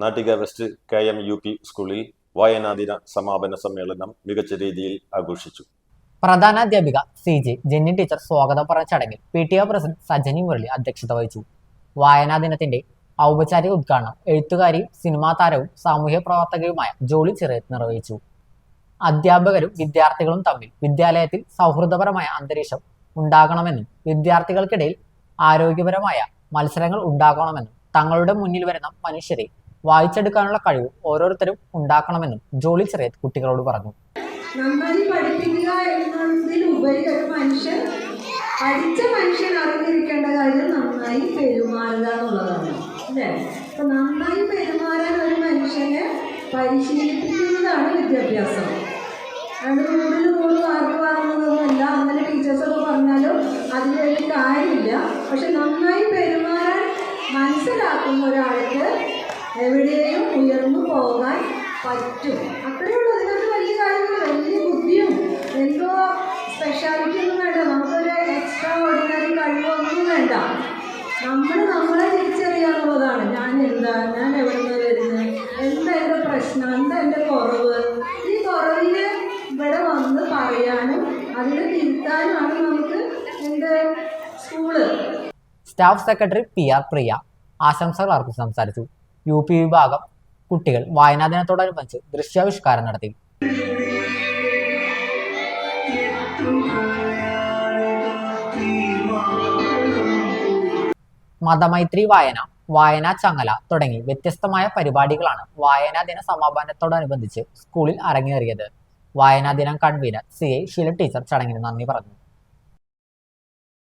Nattika west K M U P സ്കൂളിൽ വായനാദിന സമാപന സമ്മേളനം മികച്ച രീതിയിൽ ആഘോഷിച്ചു. പ്രധാനാധ്യാപിക സി ജെ ജെന്നി ടീച്ചർ സ്വാഗതം പറഞ്ഞ ചടങ്ങിൽ P T O president Sajani Murali അധ്യക്ഷത വഹിച്ചു. വായനാ ദിനത്തിന്റെ ഔപചാരിക ഉദ്ഘാടനം എഴുത്തുകാരിയും സിനിമാ താരവും സാമൂഹ്യ പ്രവർത്തകയുമായ ജോളി ചിറയത്ത് നിർവഹിച്ചു. അധ്യാപകരും വിദ്യാർത്ഥികളും തമ്മിൽ വിദ്യാലയത്തിൽ സൗഹൃദപരമായ അന്തരീക്ഷം ഉണ്ടാകണമെന്നും വിദ്യാർത്ഥികൾക്കിടയിൽ ആരോഗ്യപരമായ മത്സരങ്ങൾ ഉണ്ടാകണമെന്നും തങ്ങളുടെ മുന്നിൽ വരുന്ന മനുഷ്യരെ വായിച്ചെടുക്കാനുള്ള കഴിവ് ഓരോരുത്തരും ഉണ്ടാക്കണമെന്നും ജോളി ചെറിയത് കുട്ടികളോട് പറഞ്ഞു. നന്നായി പഠിപ്പിക്കുക എന്നതിലുപരി ഒരു മനുഷ്യൻ പഠിച്ച മനുഷ്യൻ അറിഞ്ഞിരിക്കേണ്ട കാര്യം നന്നായി പെരുമാറുക എന്നുള്ളതാണ് അല്ലേ? അപ്പൊ നന്നായി പെരുമാറാൻ ഒരു മനുഷ്യനെ പരിശീലിപ്പിക്കുന്നതാണ് വിദ്യാഭ്യാസം. രണ്ട് നൂറിൽ നൂറ് മാർക്ക് വാങ്ങുന്നതൊന്നുമല്ല അങ്ങനെ ടീച്ചേഴ്സൊക്കെ പറഞ്ഞാലും അതിൽ കാര്യമില്ല. പക്ഷെ നന്നായി പെരുമാറാൻ മനസ്സിലാക്കുന്ന ഒരാൾക്ക് എവിടെയും ഉയർന്നു പോകാൻ പറ്റും. അത്രയേ ഉള്ളൂ അതിനകത്ത് വലിയ കാര്യങ്ങൾ വലിയ ബുദ്ധിയും എന്തോ സ്പെഷ്യാലിറ്റി ഒന്നും വേണ്ട. നമുക്കൊരു എക്സ്ട്രാ ഓർഡിനറി കഴിവൊന്നും വേണ്ട. നമ്മൾ നമ്മളെ തിരിച്ചറിയാവുന്നതാണ്. ഞാൻ എന്താ ഞാൻ എവിടെ നിന്ന് വരുന്നത് എന്താ എന്റെ പ്രശ്നം? എന്താ എന്റെ കുറവ്? ഈ കുറവിനെ ഇവിടെ വന്ന് പറയാനും അതിനെ തിരുത്താനുമാണ് നമുക്ക് എന്റെ school. Staff secretary P R Priya. ആശംസകൾ അർപ്പിച്ച് സംസാരിച്ചു. യു പി വിഭാഗം കുട്ടികൾ വായനാ ദിനത്തോടനുബന്ധിച്ച് ദൃശ്യാവിഷ്കാരം നടത്തി. മതമൈത്രി വായന വായനാ ചങ്ങല തുടങ്ങി വ്യത്യസ്തമായ പരിപാടികളാണ് വായനാ ദിന സമാപനത്തോടനുബന്ധിച്ച് സ്കൂളിൽ അരങ്ങേറിയത്. വായനാ ദിനം convener C I Sheela teacher ചടങ്ങിന് നന്ദി പറഞ്ഞു.